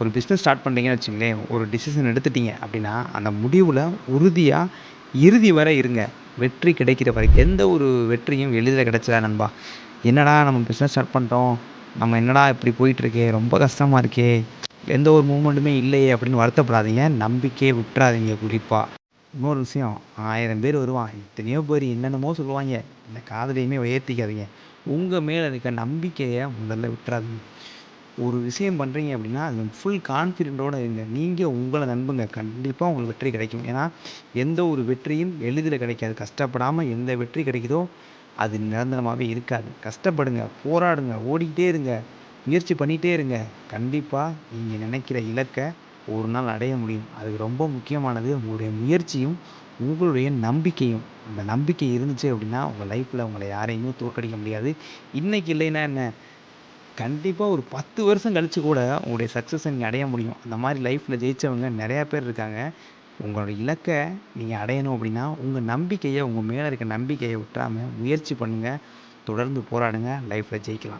ஒரு business start பண்ணுறீங்கன்னு வச்சுங்களேன் ஒரு டிசிஷன் எடுத்துட்டீங்க அப்படின்னா அந்த முடிவில் உறுதியாக இறுதி வரை இருங்க. வெற்றி கிடைக்கிற வரைக்கும் எந்த ஒரு வெற்றியும் எளிதில் கிடைச்சதா நண்பா? என்னடா நம்ம பிஸ்னஸ் ஸ்டார்ட் பண்ணிட்டோம் நம்ம என்னடா இப்படி போயிட்டுருக்கே ரொம்ப கஷ்டமாக இருக்கே எந்த ஒரு மூமெண்ட்டுமே இல்லையே அப்படின்னு வருத்தப்படாதீங்க நம்பிக்கையை விட்டுறாதீங்க குறிப்பாக இன்னொரு விஷயம் ஆயிரம் பேர் வருவான் எத்தனையோ பேர் என்னென்னமோ சொல்லுவாங்க இந்த காதலையுமே உயர்த்திக்காதீங்க. உங்கள் மேலே இருக்க நம்பிக்கையை முதல்ல விட்டுறாதீங்க. ஒரு விஷயம் பண்ணுறீங்க அப்படின்னா அது ஃபுல் கான்ஃபிடென்ட்டோடு இருங்க. நீங்கள் உங்களை நம்புங்க. கண்டிப்பாக உங்களுக்கு வெற்றி கிடைக்கும். ஏன்னா எந்த ஒரு வெற்றியும் எளிதில் கிடைக்காது. கஷ்டப்படாமல் எந்த வெற்றி கிடைக்குதோ அது நிரந்தரமாகவே இருக்காது. கஷ்டப்படுங்க போராடுங்க ஓடிக்கிட்டே இருங்க முயற்சி பண்ணிகிட்டே இருங்க. கண்டிப்பாக நீங்கள் நினைக்கிற இலக்கை ஒரு நாள் அடைய முடியும். அதுக்கு ரொம்ப முக்கியமானது. உங்களுடைய முயற்சியும் உங்களுடைய நம்பிக்கையும். அந்த நம்பிக்கை இருந்துச்சு அப்படின்னா உங்கள் லைஃப்பில் உங்களை யாரையுமே தோற்கடிக்க முடியாது. இன்றைக்கி இல்லைன்னா என்ன? கண்டிப்பாக ஒரு பத்து வருஷம் கழித்து கூட உங்களுடைய சக்ஸஸை நீங்கள் அடைய முடியும். அந்த மாதிரி லைஃப்பில் ஜெயித்தவங்க நிறையா பேர் இருக்காங்க. உங்களோட இலக்கை நீங்கள் அடையணும் அப்படின்னா உங்கள் நம்பிக்கையை உங்கள் மேலே இருக்க நம்பிக்கையை விட்டுறாமல் முயற்சி பண்ணுங்கள் தொடர்ந்து போராடுங்க. லைஃப்பில் ஜெயிக்கலாம்.